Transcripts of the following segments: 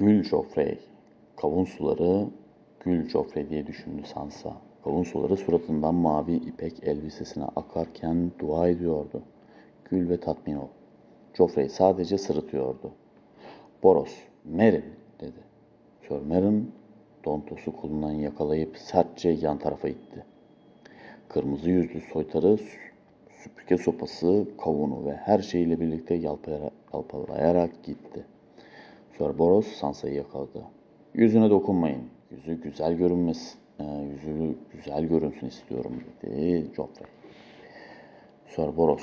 Gül Joffrey. Kavun suları Gül Joffrey diye düşündü Sansa. Kavun suları suratından mavi ipek elbisesine akarken dua ediyordu. Gül ve tatmin ol. Joffrey sadece sırıtıyordu. Boros, Meryn dedi. Sir Meryn Dontos'u kolundan yakalayıp sertçe yan tarafa itti. Kırmızı yüzlü soytarı süpürge sopası, kavunu ve her şeyiyle birlikte yalpalayarak gitti. Sir Boros Sansa'yı yakaladı. Yüzüne dokunmayın. Yüzü güzel görünmesi, e, yüzü güzel görünsün istiyorum dedi Joffrey. Sir Boros,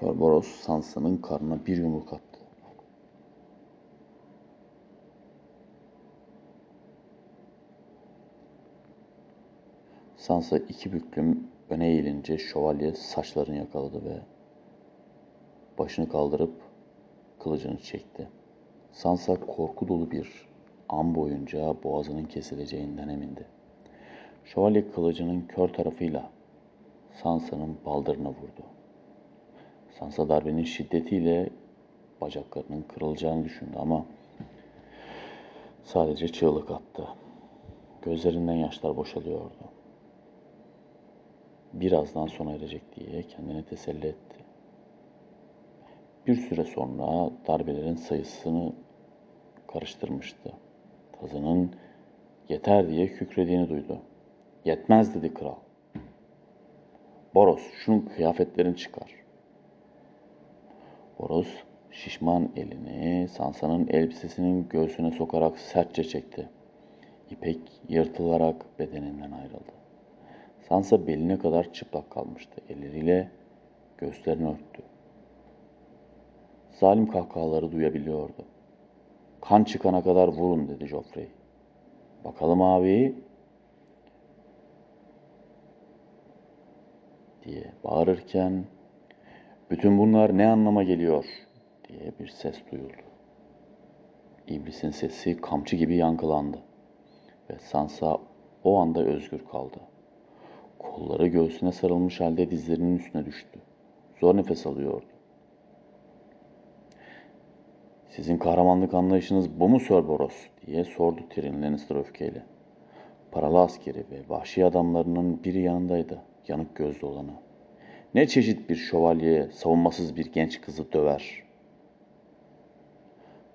Sir Boros Sansa'nın karnına bir yumruk attı. Sansa iki büklüm öne eğilince şövalye saçlarını yakaladı ve başını kaldırıp kılıcını çekti. Sansa korku dolu bir an boyunca boğazının kesileceğinden emindi. Şövalye kılıcının kör tarafıyla Sansa'nın baldırına vurdu. Sansa darbenin şiddetiyle bacaklarının kırılacağını düşündü ama sadece çığlık attı. Gözlerinden yaşlar boşalıyordu. Birazdan sona erecek diye kendini teselli etti. Bir süre sonra darbelerin sayısını karıştırmıştı. Tazının yeter diye kükrediğini duydu. Yetmez dedi kral. Boros şunun kıyafetlerini çıkar. Boros şişman elini Sansa'nın elbisesinin göğsüne sokarak sertçe çekti. İpek yırtılarak bedeninden ayrıldı. Sansa beline kadar çıplak kalmıştı. Elleriyle göğüslerini örttü. Zalim kahkahaları duyabiliyordu. Kan çıkana kadar vurun dedi Joffrey. Bakalım abi diye bağırırken bütün bunlar ne anlama geliyor diye bir ses duyuldu. İblisin sesi kamçı gibi yankılandı ve Sansa o anda özgür kaldı. Kolları göğsüne sarılmış halde dizlerinin üstüne düştü. Zor nefes alıyordu. Sizin kahramanlık anlayışınız bu mu Sir Boros? diye sordu Tyrion Lannister öfkeyle. Paralı askeri ve vahşi adamlarının biri yanındaydı, yanık gözlü olanı. Ne çeşit bir şövalye savunmasız bir genç kızı döver.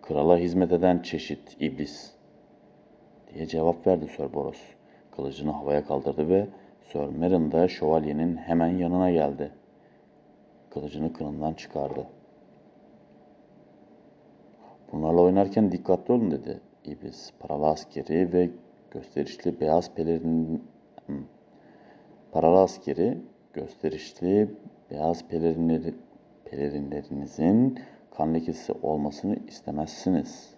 Krala hizmet eden çeşit iblis diye cevap verdi Sir Boros. Kılıcını havaya kaldırdı ve Sir Meryn de şövalyenin hemen yanına geldi. Kılıcını kınından çıkardı. Bunlarla oynarken dikkatli olun dedi iblis. Paralı askeri ve gösterişli beyaz pelerin paralı askeri gösterişli beyaz pelerinleri, pelerinlerinizin kan lekesi olmasını istemezsiniz.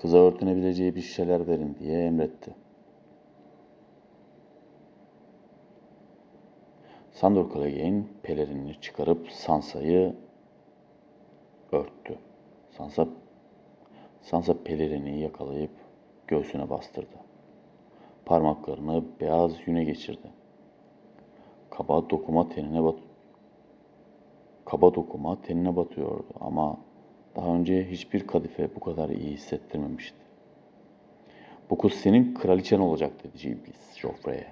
Kıza örtünebileceği bir şeyler verin diye emretti. Sandor Clegane pelerinini çıkarıp Sansa'yı örttü. Sansa, Sansa pelerini yakalayıp göğsüne bastırdı. Parmaklarını beyaz yüne geçirdi. Kaba dokuma tenine bat Kaba dokuma tenine batıyordu ama daha önce hiçbir kadife bu kadar iyi hissettirmemişti. Bu kız senin kraliçen olacak dedi iblis Joffrey'e.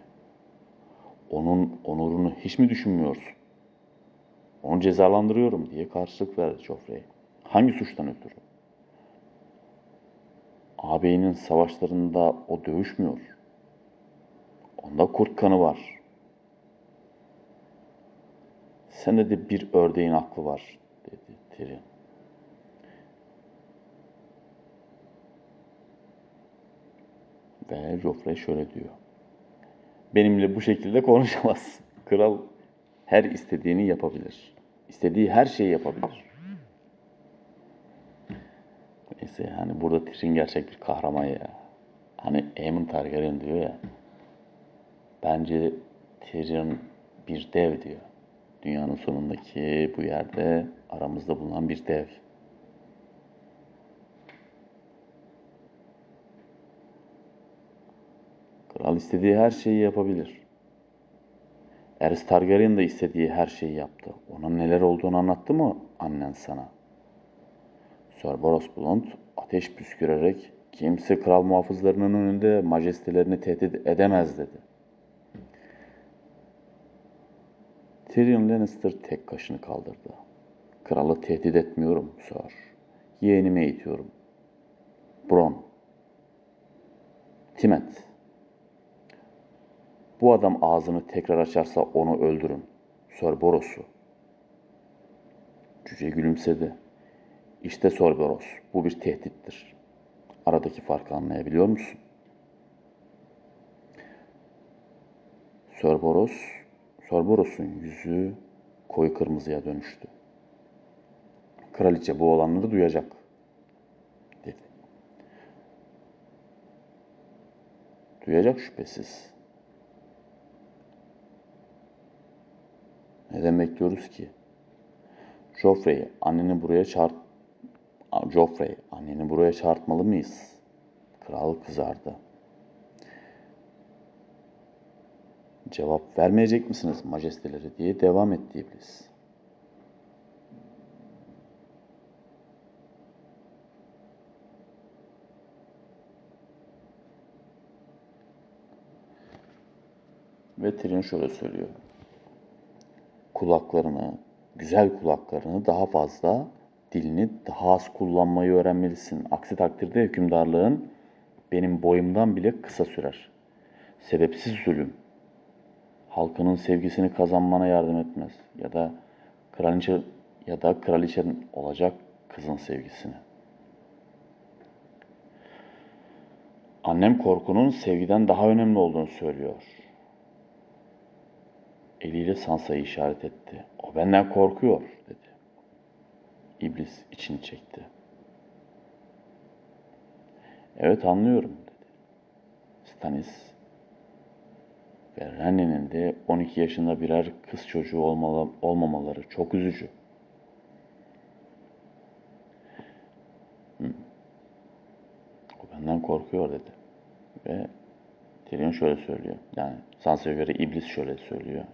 Onun onurunu hiç mi düşünmüyorsun? Onu cezalandırıyorum diye karşılık verdi Joffrey. Hangi suçtan ötürü? Ağabeyinin savaşlarında o dövüşmüyor. Onda kurt kanı var. Sende de bir ördeğin aklı var dedi Tyrion. Ve Joffrey şöyle diyor. Benimle bu şekilde konuşamaz. Kral her istediğini yapabilir. İstediği her şeyi yapabilir. Neyse yani burada Tyrion gerçek bir kahraman ya. Hani Aemon Targaryen diyor ya. Bence Tyrion bir dev diyor. Dünyanın sonundaki bu yerde aramızda bulunan bir dev. Kral istediği her şeyi yapabilir. Eris Targaryen de istediği her şeyi yaptı. Ona neler olduğunu anlattı mı annen sana? Sir Boros Blunt ateş püskürerek kimse kral muhafızlarının önünde majestelerini tehdit edemez dedi. Tyrion Lannister tek kaşını kaldırdı. Kralı tehdit etmiyorum Sir. Yeğenimi eğitiyorum. Bron. Timet. Bu adam ağzını tekrar açarsa onu öldürün. Sir Boros'u. Cüce gülümsedi. İşte Sir Boros, bu bir tehdittir. Aradaki farkı anlayabiliyor musun? Sir Boros, Sir Boros'un yüzü koyu kırmızıya dönüştü. Kraliçe bu olanları duyacak, dedi. Duyacak şüphesiz. Neden bekliyoruz ki? Joffrey, anneni buraya çağırt... Joffrey, anneni buraya çağırtmalı mıyız? Kral kızardı. Cevap vermeyecek misiniz majesteleri diye devam etti iblis. Ve Tyrion şöyle söylüyor. Kulaklarını, güzel kulaklarını daha fazla, dilini daha az kullanmayı öğrenmelisin. Aksi takdirde hükümdarlığın benim boyumdan bile kısa sürer. Sebepsiz zulüm, halkının sevgisini kazanmana yardım etmez. Ya da kraliçe ya da kraliçenin olacak kızın sevgisini. Annem korkunun sevgiden daha önemli olduğunu söylüyor. Eliyle Sansa'yı işaret etti. O benden korkuyor dedi. İblis içini çekti. Evet anlıyorum dedi. Stannis ve Renne'nin de 12 yaşında birer kız çocuğu olmalı, olmamaları çok üzücü. Hı. O benden korkuyor dedi. Ve Tyrion şöyle söylüyor. Yani Sansa'ya göre iblis şöyle söylüyor.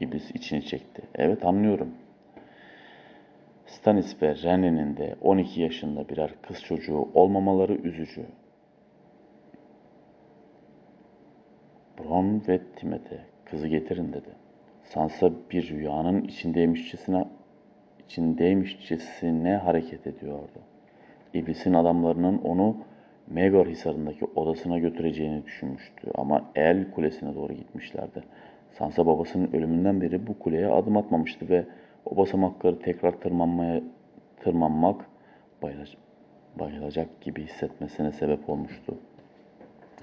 İblis içini çekti. Evet anlıyorum. Stannis ve Renne'nin de 12 yaşında birer kız çocuğu olmamaları üzücü. Bron ve Timete kızı getirin dedi. Sansa bir rüyanın içindeymişçesine içindeymişçesine hareket ediyordu. İblisin adamlarının onu Megor Hisarı'ndaki odasına götüreceğini düşünmüştü ama El Kulesi'ne doğru gitmişlerdi. Sansa babasının ölümünden beri bu kuleye adım atmamıştı ve o basamakları tekrar tırmanmaya tırmanmak bayılacak, bayılacak gibi hissetmesine sebep olmuştu.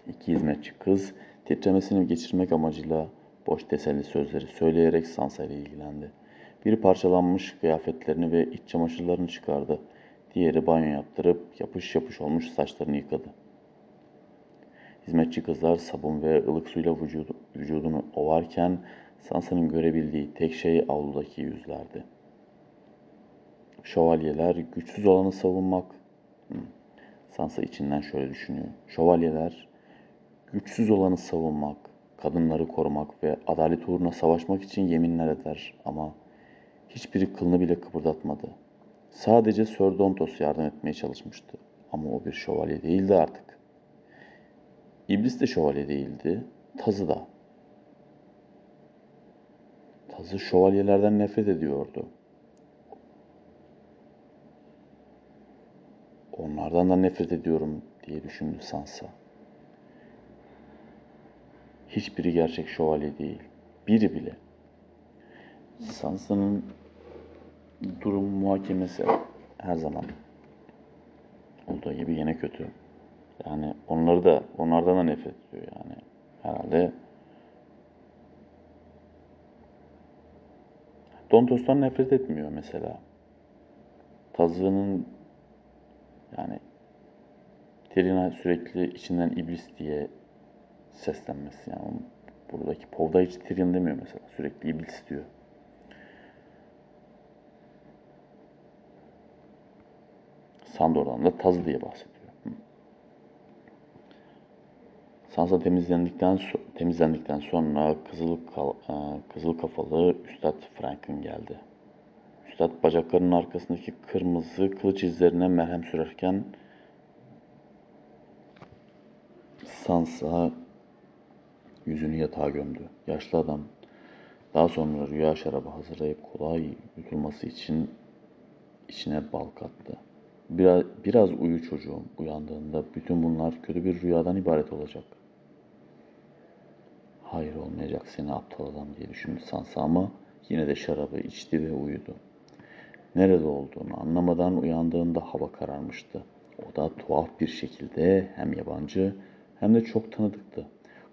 İki hizmetçi kız titremesini geçirmek amacıyla boş teselli sözleri söyleyerek Sansa ile ilgilendi. Biri parçalanmış kıyafetlerini ve iç çamaşırlarını çıkardı. Diğeri banyo yaptırıp yapış yapış olmuş saçlarını yıkadı. Hizmetçi kızlar sabun ve ılık suyla vücudu, vücudunu ovarken Sansa'nın görebildiği tek şey avludaki yüzlerdi. Şövalyeler güçsüz olanı savunmak. Sansa içinden şöyle düşünüyor. Şövalyeler güçsüz olanı savunmak, kadınları korumak ve adalet uğruna savaşmak için yeminler eder ama hiçbiri kılını bile kıpırdatmadı. Sadece Sir Dontos yardım etmeye çalışmıştı ama o bir şövalye değildi artık. İblis de şövalye değildi, Tazı da. Tazı şövalyelerden nefret ediyordu. Onlardan da nefret ediyorum diye düşündü Sansa. Hiçbiri gerçek şövalye değil. Biri bile. Sansa'nın durum muhakemesi her zaman olduğu gibi yine kötü. Yani onları da onlardan da nefret ediyor yani. Herhalde Dontos'tan nefret etmiyor mesela. Tazı'nın yani Tyrion'a sürekli içinden iblis diye seslenmesi yani buradaki Pov'da hiç Tyrion demiyor mesela. Sürekli iblis diyor. Sandor'dan da Taz diye bahsediyor. Sansa temizlendikten temizlendikten sonra kızıl kızıl kafalı Üstad Frank'ın geldi. Üstad bacaklarının arkasındaki kırmızı kılıç izlerine merhem sürerken Sansa yüzünü yatağa gömdü. Yaşlı adam daha sonra rüya şarabı hazırlayıp kolay yutulması için içine bal kattı. Biraz, biraz uyu çocuğum. Uyandığında bütün bunlar kötü bir rüyadan ibaret olacak. Hayır olmayacak seni aptal adam diye düşündü Sansa ama yine de şarabı içti ve uyudu. Nerede olduğunu anlamadan uyandığında hava kararmıştı. O da tuhaf bir şekilde hem yabancı hem de çok tanıdıktı.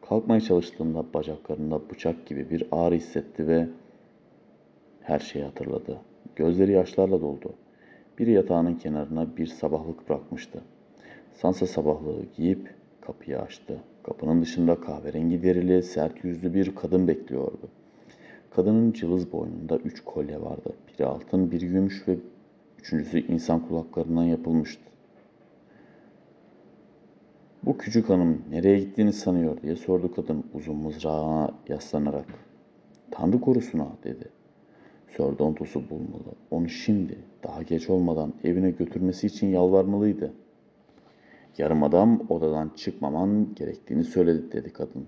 Kalkmaya çalıştığında bacaklarında bıçak gibi bir ağrı hissetti ve her şeyi hatırladı. Gözleri yaşlarla doldu. Biri yatağının kenarına bir sabahlık bırakmıştı. Sansa sabahlığı giyip kapıyı açtı. Kapının dışında kahverengi derili, sert yüzlü bir kadın bekliyordu. Kadının cılız boynunda üç kolye vardı. Biri altın, biri gümüş ve üçüncüsü insan kulaklarından yapılmıştı. Bu küçük hanım nereye gittiğini sanıyor diye sordu kadın uzun mızrağına yaslanarak. Tanrı korusuna dedi. Sir Dontus'u bulmalı. Onu şimdi daha geç olmadan evine götürmesi için yalvarmalıydı. Yarım adam odadan çıkmaman gerektiğini söyledi dedi kadın.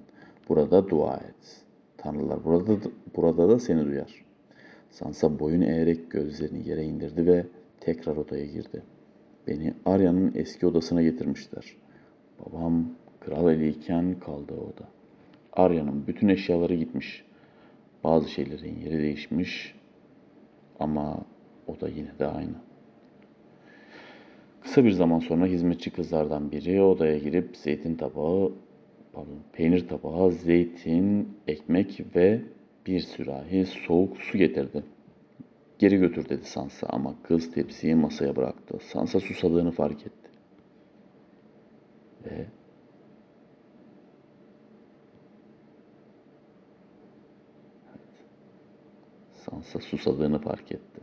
Burada dua et. Tanrılar burada, burada da seni duyar. Sansa boyun eğerek gözlerini yere indirdi ve tekrar odaya girdi. Beni Arya'nın eski odasına getirmişler. Babam kral eliyken kaldı oda. Arya'nın bütün eşyaları gitmiş. Bazı şeylerin yeri değişmiş ama o da yine de aynı. Kısa bir zaman sonra hizmetçi kızlardan biri odaya girip zeytin tabağı, pardon, peynir tabağı, zeytin, ekmek ve bir sürahi soğuk su getirdi. Geri götür dedi Sansa ama kız tepsiyi masaya bıraktı. Sansa susadığını fark etti. Ve Sansa susadığını fark etti.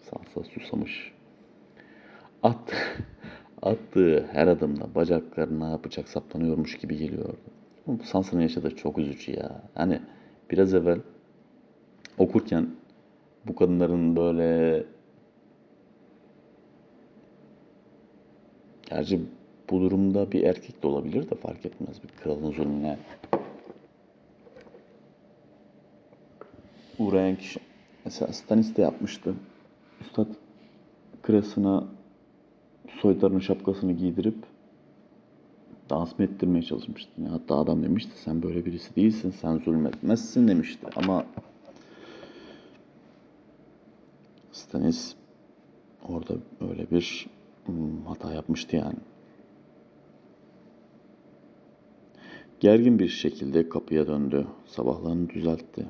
Sansa susamış. At, attığı her adımda bacaklarına bıçak saplanıyormuş gibi geliyordu. Bu Sansa'nın yaşadığı çok üzücü ya. Hani biraz evvel okurken bu kadınların böyle Gerçi bu durumda bir erkek de olabilir de fark etmez bir kralın zulmüne uğrayan kişi. Mesela Stanis de yapmıştı. Üstad kresine soytarının şapkasını giydirip dans mı ettirmeye çalışmıştı. Yani hatta adam demişti sen böyle birisi değilsin, sen zulmetmezsin demişti. Ama Stanis orada öyle bir hmm, hata yapmıştı yani. Gergin bir şekilde kapıya döndü. Sabahlarını düzeltti.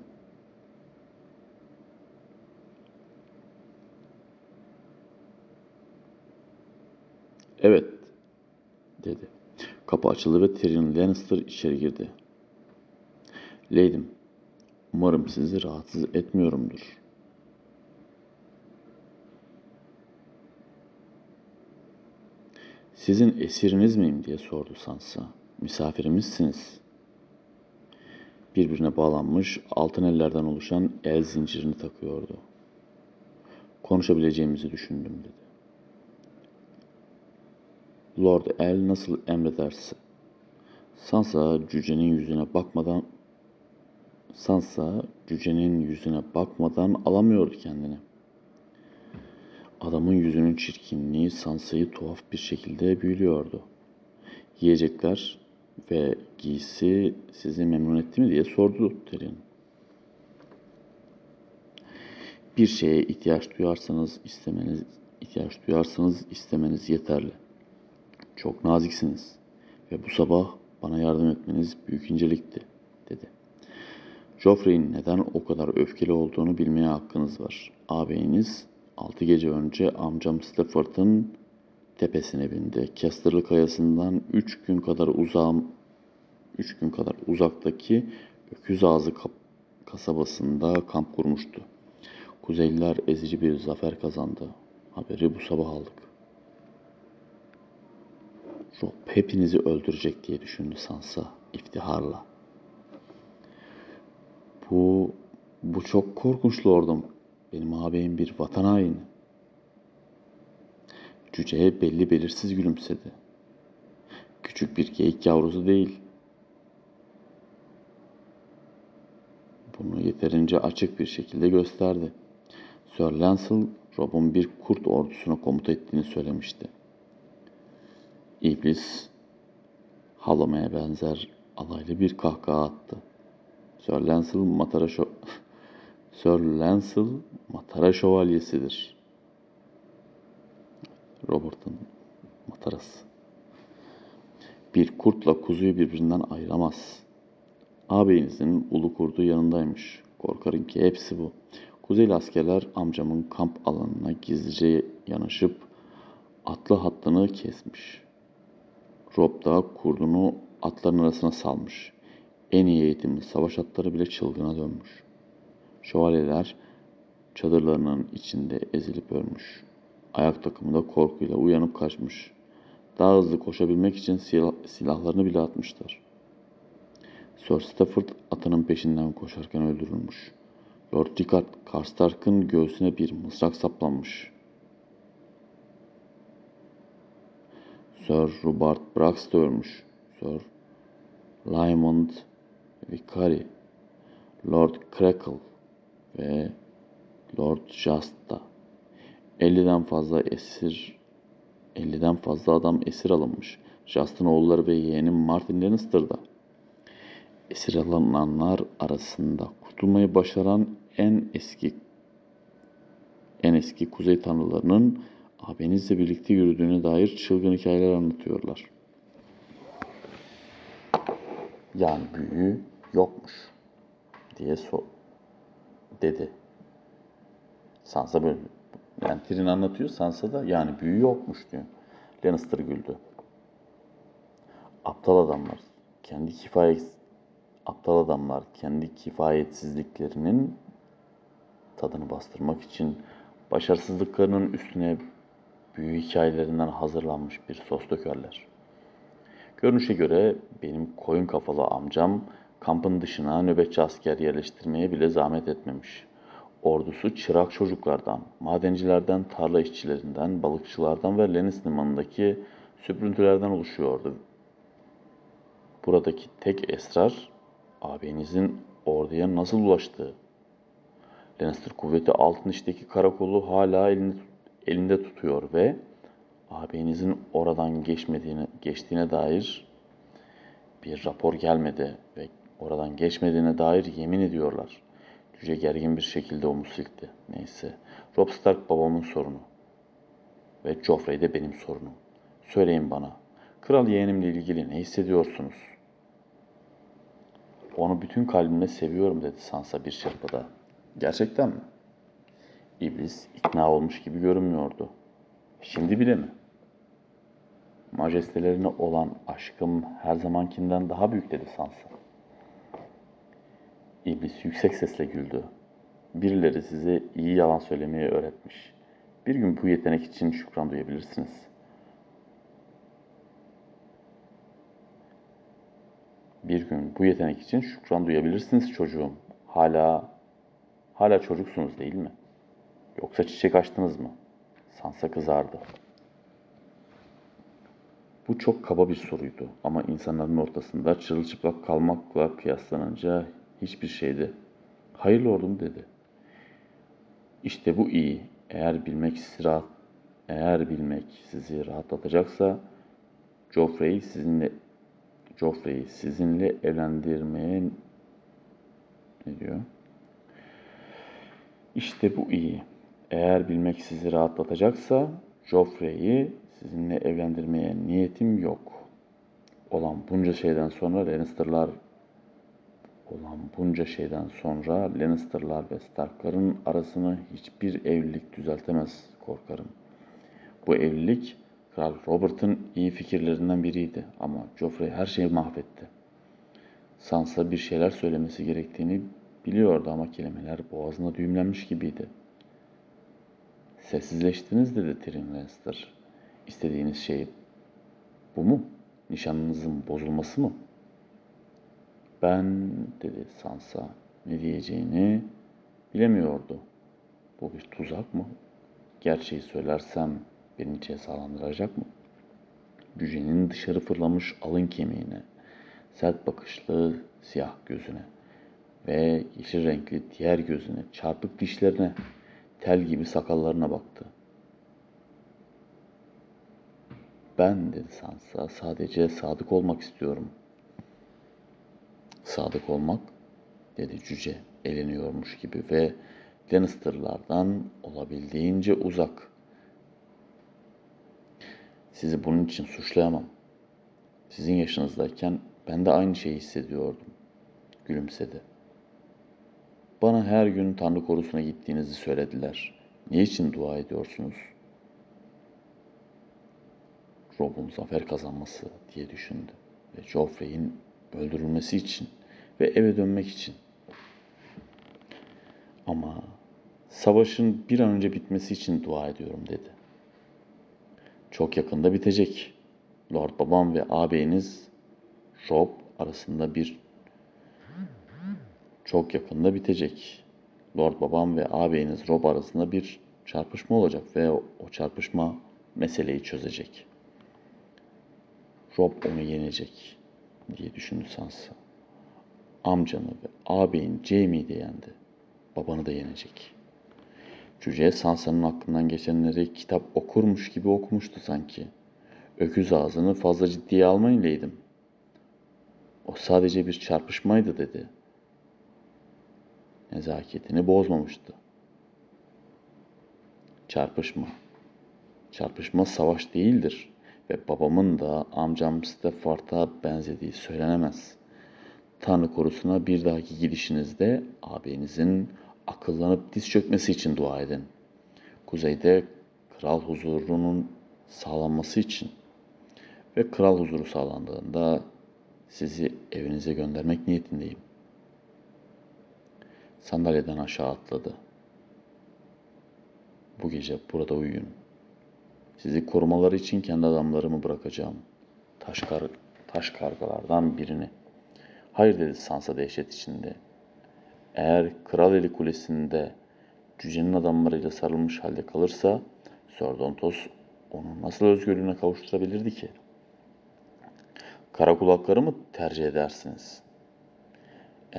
Evet, dedi. Kapı açıldı ve Tyrion Lannister içeri girdi. Lady'm, umarım sizi rahatsız etmiyorumdur. Sizin esiriniz miyim diye sordu Sansa. Misafirimizsiniz. Birbirine bağlanmış altın ellerden oluşan el zincirini takıyordu. Konuşabileceğimizi düşündüm dedi. Lord El nasıl emrederse. Sansa cücenin yüzüne bakmadan Sansa cücenin yüzüne bakmadan alamıyordu kendini. Adamın yüzünün çirkinliği Sansa'yı tuhaf bir şekilde büyülüyordu. Yiyecekler ve giysi sizi memnun etti mi diye sordu Tyrion. Bir şeye ihtiyaç duyarsanız istemeniz ihtiyaç duyarsanız istemeniz yeterli. Çok naziksiniz ve bu sabah bana yardım etmeniz büyük incelikti, dedi. Joffrey'in neden o kadar öfkeli olduğunu bilmeye hakkınız var. Ağabeyiniz altı gece önce amcam Stafford'ın tepesine bindi. Kesterlı kayasından üç gün kadar uzağım, üç gün kadar uzaktaki Öküz Ağzı kasabasında kamp kurmuştu. Kuzeyliler ezici bir zafer kazandı. Haberi bu sabah aldık. Rob hepinizi öldürecek diye düşündü Sansa iftiharla. Bu bu çok korkunç lordum. Benim ağabeyim bir vatan haini. Cüce belli belirsiz gülümsedi. Küçük bir geyik yavrusu değil. Bunu yeterince açık bir şekilde gösterdi. Sir Lancel, Rob'un bir kurt ordusuna komuta ettiğini söylemişti. İblis, halamaya benzer alaylı bir kahkaha attı. Sir Lancel Matara, şo- Sir Lancel Matara şövalyesidir. Robert'ın matarası. Bir kurtla kuzuyu birbirinden ayıramaz. Ağabeyinizin ulu kurdu yanındaymış. Korkarım ki hepsi bu. Kuzeyli askerler amcamın kamp alanına gizlice yanaşıp atlı hattını kesmiş. Rob da kurdunu atların arasına salmış. En iyi eğitimli savaş atları bile çılgına dönmüş. Şövalyeler çadırlarının içinde ezilip ölmüş. Ayak takımı da korkuyla uyanıp kaçmış. Daha hızlı koşabilmek için silah- silahlarını bile atmışlar. Sir Stafford atının peşinden koşarken öldürülmüş. Lord Rickard Karstark'ın göğsüne bir mızrak saplanmış. Sir Robert Brax da ölmüş. Sir Lymond Vicary, Lord Crackle ve Lord Just da 50'den fazla esir 50'den fazla adam esir alınmış. Just'ın oğulları ve yeğeni Martin Lannister'da. Esir alınanlar arasında kurtulmayı başaran en eski en eski kuzey tanrılarının abinizle birlikte yürüdüğüne dair çılgın hikayeler anlatıyorlar. Yani büyü yokmuş diye so dedi. Sansa böyle yani Tyrion anlatıyor Sansa da yani büyü yokmuş diyor. Lannister güldü. Aptal adamlar kendi kifayet aptal adamlar kendi kifayetsizliklerinin tadını bastırmak için başarısızlıklarının üstüne büyü hikayelerinden hazırlanmış bir sos dökerler. Görünüşe göre benim koyun kafalı amcam kampın dışına nöbetçi asker yerleştirmeye bile zahmet etmemiş. Ordusu çırak çocuklardan, madencilerden, tarla işçilerinden, balıkçılardan ve Lenis limanındaki süprüntülerden oluşuyordu. Buradaki tek esrar ağabeyinizin orduya nasıl ulaştığı. Lannister kuvveti Altıniş'teki karakolu hala elinde, elinde tutuyor ve ağabeyinizin oradan geçmediğine, geçtiğine dair bir rapor gelmedi ve oradan geçmediğine dair yemin ediyorlar. Cüce gergin bir şekilde omuz silkti. Neyse. Rob Stark babamın sorunu. Ve Joffrey de benim sorunum. Söyleyin bana. Kral yeğenimle ilgili ne hissediyorsunuz? Onu bütün kalbimle seviyorum dedi Sansa bir çırpıda. Gerçekten mi? İblis ikna olmuş gibi görünmüyordu. Şimdi bile mi? Majestelerine olan aşkım her zamankinden daha büyük dedi Sansa. İblis yüksek sesle güldü. Birileri size iyi yalan söylemeyi öğretmiş. Bir gün bu yetenek için şükran duyabilirsiniz. Bir gün bu yetenek için şükran duyabilirsiniz çocuğum. Hala, hala çocuksunuz değil mi? Yoksa çiçek açtınız mı? Sansa kızardı. Bu çok kaba bir soruydu ama insanların ortasında çırılçıplak kalmakla kıyaslanınca hiçbir şeydi. Hayır lordum dedi. İşte bu iyi. Eğer bilmek sizi rahat, eğer bilmek sizi rahatlatacaksa Joffrey sizinle Joffrey'i sizinle evlendirmeye ne diyor? İşte bu iyi. Eğer bilmek sizi rahatlatacaksa Joffrey'i sizinle evlendirmeye niyetim yok. Olan bunca şeyden sonra Lannister'lar olan bunca şeyden sonra Lannister'lar ve Stark'ların arasını hiçbir evlilik düzeltemez korkarım. Bu evlilik Kral Robert'ın iyi fikirlerinden biriydi ama Joffrey her şeyi mahvetti. Sansa bir şeyler söylemesi gerektiğini biliyordu ama kelimeler boğazına düğümlenmiş gibiydi. Sessizleştiniz dedi Tyrion. İstediğiniz şey bu mu? Nişanınızın bozulması mı? Ben dedi Sansa ne diyeceğini bilemiyordu. Bu bir tuzak mı? Gerçeği söylersem beni cezalandıracak mı? Cücenin dışarı fırlamış alın kemiğine, sert bakışlı siyah gözüne ve yeşil renkli diğer gözüne, çarpık dişlerine, tel gibi sakallarına baktı. Ben dedi Sansa sadece sadık olmak istiyorum. Sadık olmak dedi cüce eleniyormuş gibi ve Lannister'lardan olabildiğince uzak. Sizi bunun için suçlayamam. Sizin yaşınızdayken ben de aynı şeyi hissediyordum. Gülümsedi. Bana her gün Tanrı korusuna gittiğinizi söylediler. Niçin dua ediyorsunuz? Rob'un zafer kazanması diye düşündü. Ve Joffrey'in öldürülmesi için ve eve dönmek için. Ama savaşın bir an önce bitmesi için dua ediyorum dedi. Çok yakında bitecek. Lord babam ve ağabeyiniz Rob arasında bir çok yakında bitecek. Lord babam ve ağabeyiniz Rob arasında bir çarpışma olacak ve o, çarpışma meseleyi çözecek. Rob onu yenecek diye düşündü Sansa. Amcanı ve ağabeyin Jaime'yi de yendi. Babanı da yenecek. Cüce Sansa'nın aklından geçenleri kitap okurmuş gibi okumuştu sanki. Öküz ağzını fazla ciddiye almayın Leydim. O sadece bir çarpışmaydı dedi. Nezaketini bozmamıştı. Çarpışma. Çarpışma savaş değildir ve babamın da amcam Stafford'a benzediği söylenemez. Tanrı korusuna bir dahaki gidişinizde ağabeyinizin akıllanıp diz çökmesi için dua edin. Kuzeyde kral huzurunun sağlanması için ve kral huzuru sağlandığında sizi evinize göndermek niyetindeyim. Sandalyeden aşağı atladı. Bu gece burada uyuyun. Sizi korumaları için kendi adamlarımı bırakacağım. Taş, kar taş kargalardan birini. Hayır dedi Sansa dehşet içinde. Eğer Kral Eli Kulesi'nde cücenin adamlarıyla sarılmış halde kalırsa Sordontos onu nasıl özgürlüğüne kavuşturabilirdi ki? Kara kulakları mı tercih edersiniz?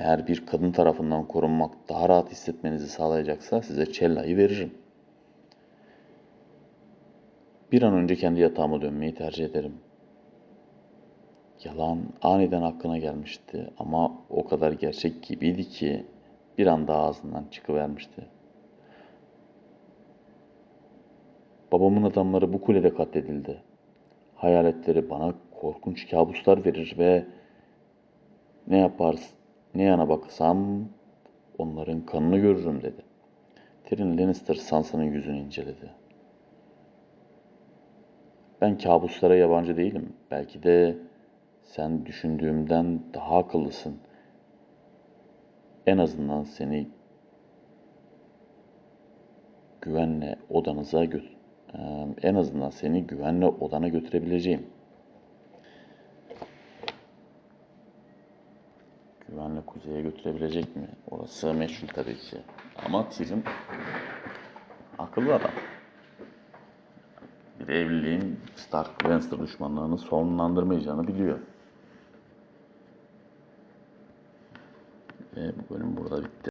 Eğer bir kadın tarafından korunmak daha rahat hissetmenizi sağlayacaksa size Cella'yı veririm. Bir an önce kendi yatağıma dönmeyi tercih ederim. Yalan aniden aklına gelmişti ama o kadar gerçek gibiydi ki bir anda ağzından çıkıvermişti. Babamın adamları bu kulede katledildi. Hayaletleri bana korkunç kabuslar verir ve ne yapars, ne yana baksam onların kanını görürüm dedi. Tyrion Lannister Sansa'nın yüzünü inceledi. Ben kabuslara yabancı değilim. Belki de sen düşündüğümden daha akıllısın. En azından seni güvenle odanıza götür. En azından seni güvenle odana götürebileceğim. Güvenle kuzeye götürebilecek mi? Orası meşhur tabii ki. Ama Tyrion akıllı adam. Bir evliliğin Stark Lannister düşmanlığını sonlandırmayacağını biliyor. Ve bu bölüm burada bitti.